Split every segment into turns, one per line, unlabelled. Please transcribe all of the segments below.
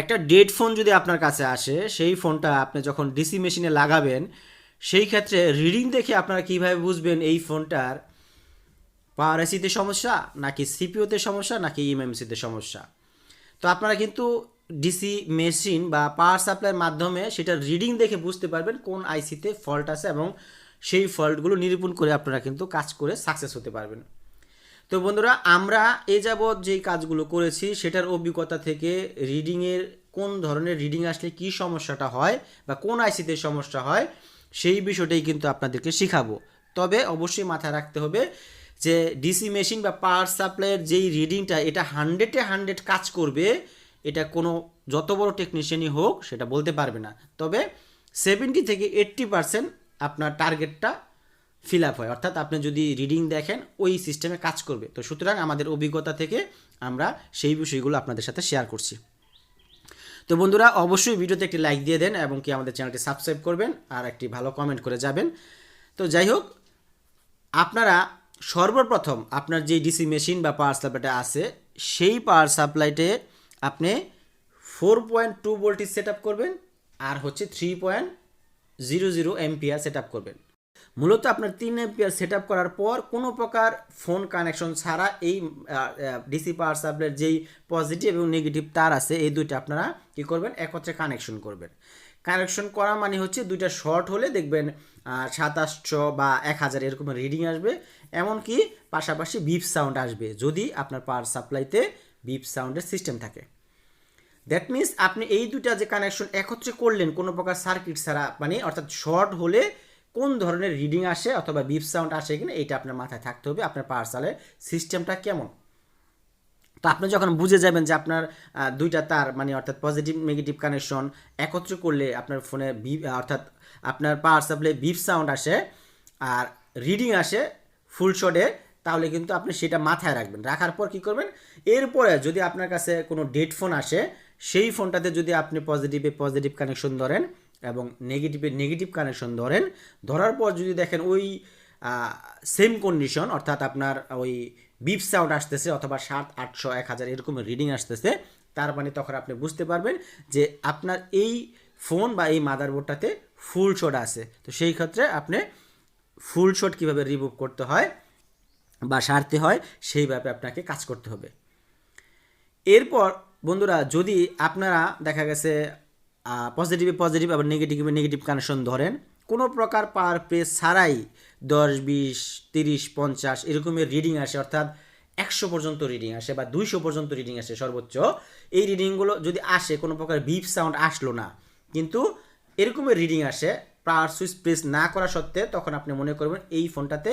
একটা dead phone যদি আপনার কাছে আসে, সেই ফোনটা আপনি যখন ডিসি মেশিনে লাগাবেন, সেই ক্ষেত্রে রিডিং দেখে আপনারা কীভাবে বুঝবেন এই ফোনটার পাওয়ার এসিতে সমস্যা, নাকি সিপিওতে সমস্যা, নাকি ইএমএমসিতে সমস্যা? তো আপনারা কিন্তু ডিসি মেশিন বা পাওয়ার সাপ্লাইয়ের মাধ্যমে সেটা রিডিং দেখে বুঝতে পারবেন কোন আইসিতে ফল্ট আছে এবং সেই ফল্টগুলো নিরূপণ করে আপনারা কিন্তু কাজ করে সাকসেস হতে পারবেন। তো বন্ধুরা, আমরা এ যাবৎ যেই কাজগুলো করেছি, সেটার অভিজ্ঞতা থেকে রিডিংয়ের কোন ধরনের রিডিং আসলে কি সমস্যাটা হয় বা কোন আইসিতে সমস্যা হয়, সেই বিষয়টাই কিন্তু আপনাদেরকে শেখাবো। তবে অবশ্যই মাথায় রাখতে হবে যে ডিসি মেশিন বা পাওয়ার সাপ্লাইয়ের যেই রিডিংটা এটা হান্ড্রেডে হান্ড্রেড কাজ করবে, এটা কোনো যত বড় টেকনিশিয়ানই হোক, সেটা বলতে পারবে না। তবে সেভেন্টি থেকে এইট্টি পার্সেন্ট আপনার টার্গেটটা ফিল আপ হয়। অর্থাৎ আপনি যদি রিডিং দেখেন, ওই সিস্টেমে কাজ করবে। তো সুতরাং আমাদের অভিজ্ঞতা থেকে আমরা সেই বিষয়গুলো আপনাদের সাথে শেয়ার করছি। তো বন্ধুরা, অবশ্যই ভিডিওতে একটি লাইক দিয়ে দেন এবং কি আমাদের চ্যানেলটি সাবস্ক্রাইব করবেন আর একটি ভালো কমেন্ট করে যাবেন। তো যাই হোক, আপনারা সর্বপ্রথম আপনার যে ডিসি মেশিন বা পাওয়ার সাপ্লাইটা আছে, সেই পাওয়ার সাপ্লাইটে আপনি four point two voltage set করবেন আর হচ্ছে three point zero zero ampere set করবেন। মূলত আপনার তিন এমপিআর সেট করার পর কোনো প্রকার ফোন কানেকশন ছাড়া এই ডিসি পাওয়ার সাপ্লাইয়ের যেই পজিটিভ এবং নেগেটিভ তার আছে, এই দুইটা আপনারা কী করবেন? একত্রে কানেকশন করবেন। কানেকশন করা মানে হচ্ছে দুইটা শর্ট হলে দেখবেন সাতাশশো বা এক হাজার এরকম রিডিং আসবে। এমনকি পাশাপাশি বিপ সাউন্ড আসবে, যদি আপনার পাওয়ার সাপ্লাইতে বিপ সাউন্ডের সিস্টেম থাকে। দ্যাট মিন্স আপনি এই দুটা যে কানেকশন একত্রে করলেন, কোনো প্রকার সার্কিট ছাড়া মানে অর্থাৎ শর্ট হলে কোন ধরনের রিডিং আসে অথবা বিপ সাউন্ড আসে কিনা এটা আপনার মাথায় থাকতে হবে। আপনার পার্সালের সিস্টেমটা কেমন? তো আপনি যখন বুঝে যাবেন যে আপনার দুইটা তার মানে অর্থাৎ পজিটিভ নেগেটিভ কানেকশন একত্র করলে আপনার ফোনে বি অর্থাৎ আপনার পাওয়ার সাপ্লাই বিপ সাউন্ড আসে আর রিডিং আসে ফুল শটে তাহলে কিন্তু আপনি সেটা মাথায় রাখবেন। রাখার পর কি করবেন? এরপরে যদি আপনার কাছে কোনো ডেড ফোন আসে, সেই ফোনটাতে যদি আপনি পজিটিভে পজিটিভ কানেকশন ধরেন এবং নেগেটিভে নেগেটিভ কানেকশন ধরেন, ধরার পর যদি দেখেন ওই সেম কন্ডিশন অর্থাৎ আপনার ওই বিপ সাউন্ড আসতেছে অথবা সাত, আটশো, এক হাজার এরকম রিডিং আসতেছে, তার মানে তখন আপনি বুঝতে পারবেন যে আপনার এই ফোন বা এই মাদারবোর্ডটাতে ফুল শট আছে। তো সেই ক্ষেত্রে আপনি ফুল শট কীভাবে রিমুভ করতে হয় বা সারতে হয় সেইভাবে আপনাকে কাজ করতে হবে। এরপর বন্ধুরা যদি আপনারা দেখা গেছে পজিটিভে পজিটিভ আবার নেগেটিভে নেগেটিভ কানেকশন ধরেন, কোনো প্রকার পাওয়ার প্রেস ছাড়াই দশ, বিশ, তিরিশ, পঞ্চাশ এরকমের রিডিং আসে, অর্থাৎ একশো পর্যন্ত রিডিং আসে বা দুইশো পর্যন্ত রিডিং আসে সর্বোচ্চ, এই রিডিংগুলো যদি আসে, কোনো প্রকার বিপ সাউন্ড আসলো না, কিন্তু এরকমের রিডিং আসে পাওয়ার সুইচ প্রেস না করা সত্ত্বে তখন আপনি মনে করবেন এই ফোনটাতে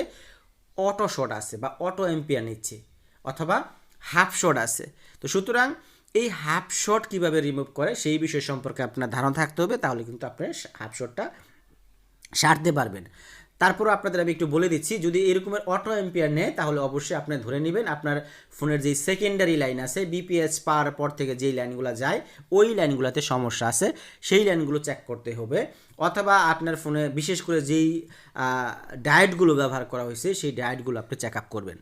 অটো শট আছে বা অটো এম্পিয়ার নিচ্ছে, অথবা হাফ শট আছে। তো সুতরাং এই হাফ শট কীভাবে রিমুভ করে সেই বিষয় সম্পর্কে আপনার ধারণা থাকতে হবে, তাহলে কিন্তু আপনি হাফ শটটা সারতে পারবেন। তারপরও আপনাদের আমি একটু বলে দিচ্ছি, যদি এরকমের অটো এম্পিয়ার নেয়, তাহলে অবশ্যই আপনি ধরে নেবেন আপনার ফোনের যেই সেকেন্ডারি লাইন আছে বিপিএস পাওয়ার পর থেকে যেই লাইনগুলো যায়, ওই লাইনগুলোতে সমস্যা আছে, সেই লাইনগুলো চেক করতে হবে। অথবা আপনার ফোনে বিশেষ করে যেই ডায়েটগুলো ব্যবহার করা হয়েছে, সেই ডায়েটগুলো আপনি চেক আপ করবেন।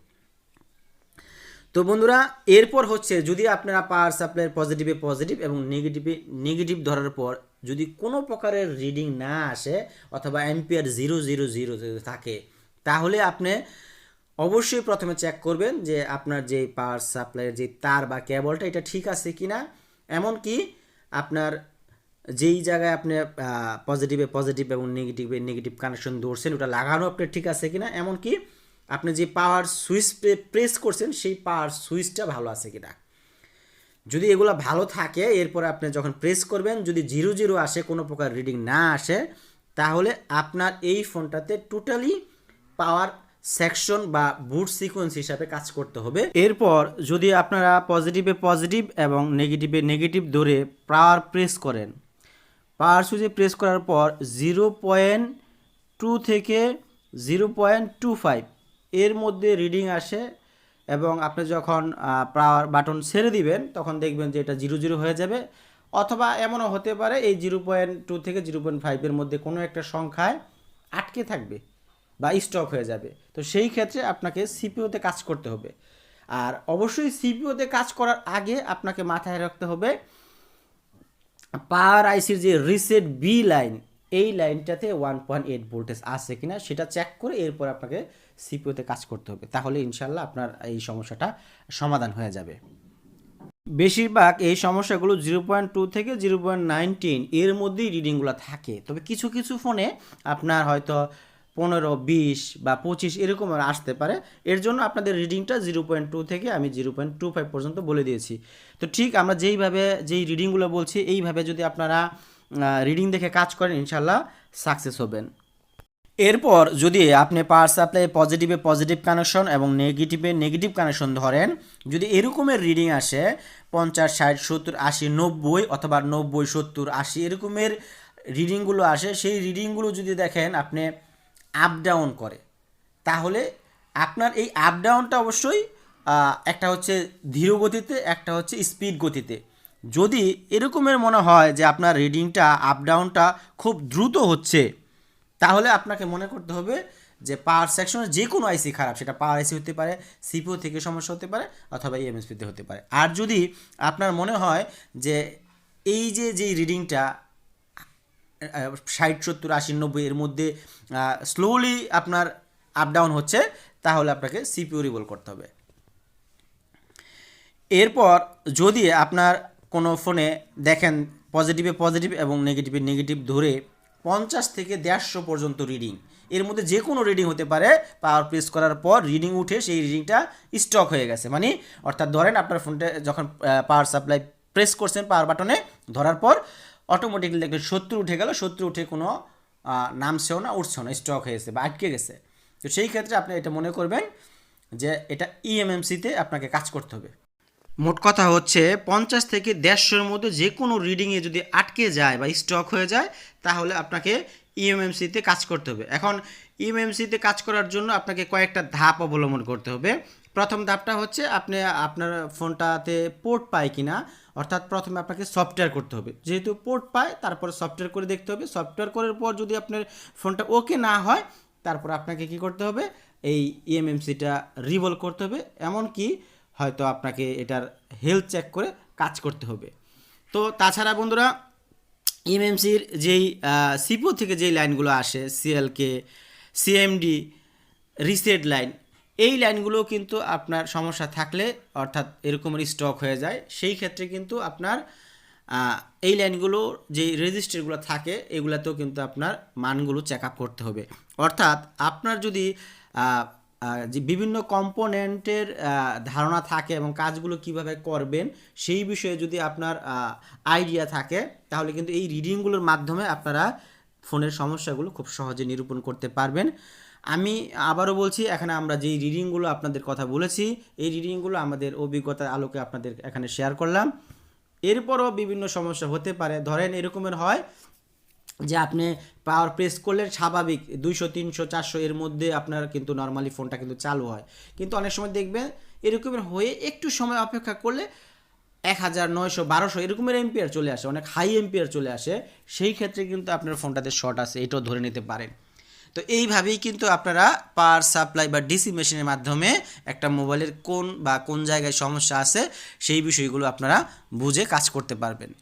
তো বন্ধুরা, এরপর হচ্ছে যদি আপনারা পাওয়ার সাপ্লাইয়ের পজিটিভে পজিটিভ এবং নেগেটিভে নেগেটিভ ধরার পর যদি কোনো প্রকারের রিডিং না আসে অথবা অ্যাম্পিয়ার জিরো জিরো জিরো থাকে, তাহলে আপনি অবশ্যই প্রথমে চেক করবেন যে আপনার যে পাওয়ার সাপ্লাইয়ের যে তার বা কেবলটা এটা ঠিক আছে কি না এমনকি আপনার যেই জায়গায় আপনি পজিটিভে পজিটিভ এবং নেগেটিভে নেগেটিভ কানেকশন ধরছেন, ওটা লাগানো আপনার ঠিক আছে কিনা। এমনকি আপনি যে পাওয়ার সুইচ প্রেস করছেন, সেই পাওয়ার সুইচটা ভালো আছে কিনা? যদি এগুলো ভালো থাকে, এরপরে আপনি যখন প্রেস করবেন, যদি জিরো জিরো আসে, কোনো প্রকার রিডিং না আসে, তাহলে আপনার এই ফোনটাতে টোটালি পাওয়ার সেকশন বা বুট সিকোয়েন্স হিসাবে কাজ করতে হবে। এরপর যদি আপনারা পজিটিভে পজিটিভ এবং নেগেটিভে নেগেটিভ ধরে পাওয়ার প্রেস করেন পাওয়ার সুইচে প্রেস করার পর জিরো পয়েন্ট টু থেকে জিরো পয়েন্ট টু ফাইভ এর মধ্যে রিডিং আসে এবং আপনি যখন পাওয়ার বাটন ছেড়ে দিবেন, তখন দেখবেন যে এটা জিরো জিরো হয়ে যাবে। অথবা এমনও হতে পারে, এই জিরো পয়েন্ট টু থেকে জিরো পয়েন্ট ফাইভের মধ্যে কোনো একটা সংখ্যায় আটকে থাকবে বা স্টপ হয়ে যাবে। তো সেই ক্ষেত্রে আপনাকে সিপিওতে কাজ করতে হবে। আর অবশ্যই সিপিওতে কাজ করার আগে আপনাকে মাথায় রাখতে হবে পাওয়ার আইসির যে রিসেট বি লাইন এই লাইনটাতে ওয়ান পয়েন্ট এইট ভোল্টেজ আছে কিনা সেটা চেক করে এরপর আপনাকে সিপিওতে কাজ করতে হবে। তাহলে ইনশাল্লাহ আপনার এই সমস্যাটা সমাধান হয়ে যাবে। বেশিরভাগ এই সমস্যাগুলো জিরো পয়েন্ট টু থেকে জিরো পয়েন্ট নাইনটিন এর মধ্যেই রিডিংগুলো থাকে। তবে কিছু কিছু ফোনে আপনার হয়তো পনেরো, বিশ বা পঁচিশ এরকম আসতে পারে। এর জন্য আপনাদের রিডিংটা জিরো পয়েন্ট টু থেকে আমি জিরো পয়েন্ট টু ফাইভ পর্যন্ত বলে দিয়েছি। তো ঠিক আমরা যেইভাবে, যেই রিডিংগুলো বলছি, এইভাবে যদি আপনারা রিডিং দেখে কাজ করেন ইনশাল্লাহ সাকসেস হবেন। এরপর যদি আপনি পাওয়ার সাপ্লাই পজিটিভে পজিটিভ কানেকশন এবং নেগেটিভে নেগেটিভ কানেকশন ধরেন, যদি এরকমের রিডিং আসে, পঞ্চাশ, ষাট, সত্তর, আশি, নব্বই অথবা নব্বই, সত্তর, আশি এরকমের রিডিংগুলো আসে, সেই রিডিংগুলো যদি দেখেন আপনি আপ ডাউন করে, তাহলে আপনার এই আপ ডাউনটা অবশ্যই একটা হচ্ছে ধীর গতিতে একটা হচ্ছে স্পিড গতিতে। যদি এরকমের মনে হয় যে আপনার রিডিংটা আপ ডাউনটা খুব দ্রুত হচ্ছে, তাহলে আপনাকে মনে করতে হবে যে পাওয়ার সেকশনের যে কোনো আইসি খারাপ, সেটা পাওয়ার আইসি হতে পারে সিপিও থেকে সমস্যা হতে পারে, অথবা ইএমএসপিতে হতে পারে। আর যদি আপনার মনে হয় যে এই যে যেই রিডিংটা ষাট, সত্তর, আশি, নব্বই এর মধ্যে স্লোলি আপনার আপ ডাউন হচ্ছে, তাহলে আপনাকে সিপিও রিভল করতে হবে। এরপর যদি আপনার কোনো ফোনে দেখেন পজিটিভে পজিটিভ এবং নেগেটিভে নেগেটিভ ধরে পঞ্চাশ থেকে দেড়শো পর্যন্ত রিডিং এর মধ্যে যে কোনো রিডিং হতে পারে। পাওয়ার প্রেস করার পর রিডিং উঠে সেই রিডিংটা স্টক হয়ে গেছে। মানে অর্থাৎ ধরেন আপনার ফোনটা যখন পাওয়ার সাপ্লাই প্রেস করছেন পাওয়ার বাটনে ধরার পর অটোমেটিকলি দেখবেন সত্তর উঠে গেল। সত্তর উঠে কোনো নামছেও না, উঠছেও না স্টক হয়েছে বা আটকে গেছে। তো সেই ক্ষেত্রে আপনি এটা মনে করবেন যে এটা E ইএমএমসিতে আপনাকে কাজ করতে হবে। মোট কথা হচ্ছে পঞ্চাশ থেকে দেড়শোর মধ্যে যে কোনো রিডিংয়ে যদি আটকে যায় বা স্টক হয়ে যায়, তাহলে আপনাকে ইএমএমসিতে কাজ করতে হবে। এখন ইএমএমসিতে কাজ করার জন্য আপনাকে কয়েকটা ধাপ অবলম্বন করতে হবে। প্রথম ধাপটা হচ্ছে আপনি আপনার ফোনটাতে পোর্ট পায় কিনা, অর্থাৎ প্রথমে আপনাকে সফটওয়্যার করতে হবে। যেহেতু পোর্ট পায়, তারপরে সফটওয়্যার করে দেখতে হবে। সফটওয়্যার করার পর যদি আপনার ফোনটা ওকে না হয়, তারপর আপনাকে কি করতে হবে? এই ইএমএমসিটা রিভল করতে হবে। এমনকি হয়তো আপনাকে এটার হেলথ চেক করে কাজ করতে হবে। তো তাছাড়া বন্ধুরা ইএমএমসির যেই সিপো থেকে যেই লাইনগুলো আসে সিএলকে সিএমডি রিসেট লাইন এই লাইনগুলো কিন্তু আপনার সমস্যা থাকলে অর্থাৎ এরকমের স্টক হয়ে যায়। সেই ক্ষেত্রে কিন্তু আপনার এই লাইনগুলো যে রেজিস্টারগুলো থাকে, এগুলাতেও কিন্তু আপনার মানগুলো চেক আপ করতে হবে। অর্থাৎ আপনার যদি যে বিভিন্ন কম্পোনেন্টের ধারণা থাকে এবং কাজগুলো কীভাবে করবেন, সেই বিষয়ে যদি আপনার আইডিয়া থাকে, তাহলে কিন্তু এই রিডিংগুলোর মাধ্যমে আপনারা ফোনের সমস্যাগুলো খুব সহজে নিরূপণ করতে পারবেন। আমি আবারও বলছি, এখানে আমরা যেই রিডিংগুলো আপনাদের কথা বলেছি, এই রিডিংগুলো আমাদের অভিজ্ঞতার আলোকে আপনাদের এখানে শেয়ার করলাম। এরপরও বিভিন্ন সমস্যা হতে পারে। ধরেন এরকমের হয় যে আপনি পাওয়ার প্রেস করলে স্বাভাবিক দুইশো, তিনশো, চারশো এর মধ্যে আপনার কিন্তু নর্মালি ফোনটা কিন্তু চালু হয়। কিন্তু অনেক সময় দেখবেন এরকমের হয়ে একটু সময় অপেক্ষা করলে এক হাজার, নয়শো, বারোশো এরকমের এম্পিয়ার চলে আসে, অনেক হাই এম্পিয়ার চলে আসে, সেই ক্ষেত্রে কিন্তু আপনার ফোনটাতে শর্ট আছে, এটাও ধরে নিতে পারেন। তো এইভাবেই কিন্তু আপনারা পাওয়ার সাপ্লাই বা ডিসি মেশিনের মাধ্যমে একটা মোবাইলের কোন বা কোন জায়গায় সমস্যা আছে, সেই বিষয়গুলো আপনারা বুঝে কাজ করতে পারবেন।